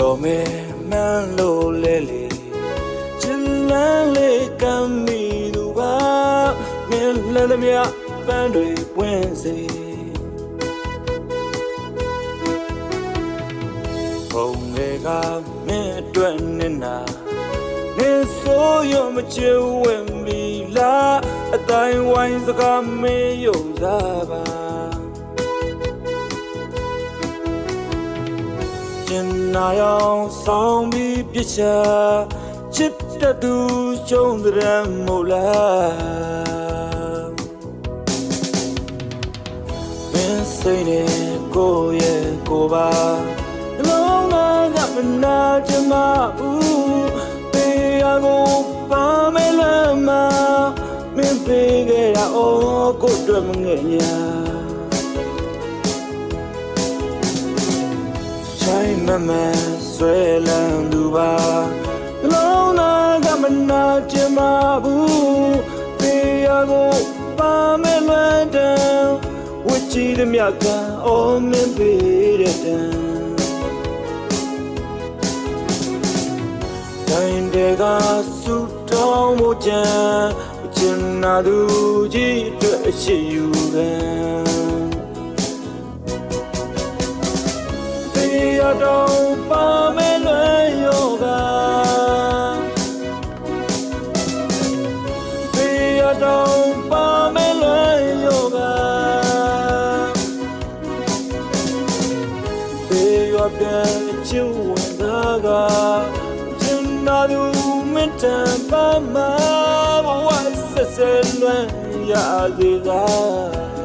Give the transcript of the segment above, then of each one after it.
ပြောမယ်မှန်လို့လဲလေချစ်လန်းလေးကမ်းမိသူပါမင်းလည်းသမျှပန်းတွေပွင့်စေဘုံတွေကမင်းအတွက်နဲ့နာနေဆိုရမချစ်ဝင်ပြီလားအတိုင်းဝိုင်းစကားမေးယုံစားပါ ကျင်နာရောင်ဆောင်ပြီးပြစ်ချာချစ်တဲ့သူကျုံတဲ့မို့လားမင်းစိတ်နဲ့ကိုယ့်ရဲ့ကိုယ်ပါနှလုံးသားကမနာချင်မဘူးပေရကိုပါမယ်လမ်းမှာမင်းပေးခဲ့တာအော်ကိုယ့်အတွက်မငဲ့ညာ မမဆွဲလန်းသူပါလုံးနာကမနာချင်မဘူးတေရကိုပါမယ်လွမ်းတန်ဝချီသည်မြတ်ကအော်မင်းပေးတဲ့တန်တိုင်းတဲ့ကဆူတောင်းမှုချမ်းချင်နာသူကြီးအတွက်အရှိယူခံရ တေရတော့ပါမယ်လွယ်ယောဂတေရပြန်ချူဝင်တာကချင်နာသူမင်းတန်ပါမဘဝဆက်ဆက်လွယ်ရသေးလား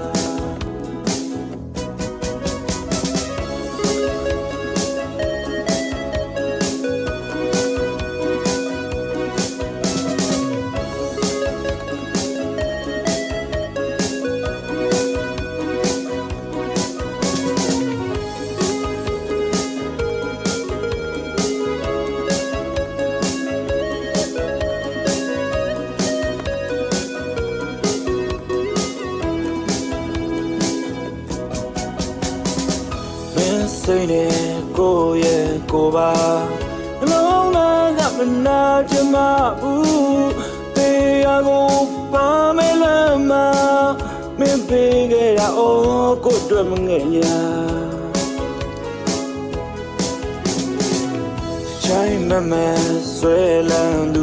စိတ်နဲ့ကိုယ့်ရဲ့ကိုယ်ပါနှလုံးသားကမနာချင်မဘူးတေရကိုပါမယ်လမ်းမှာမင်းပေးခဲ့တာအော်ကိုယ့်အတွက်မငဲ့ညာချိုင်းမမဆွဲလန်းသူ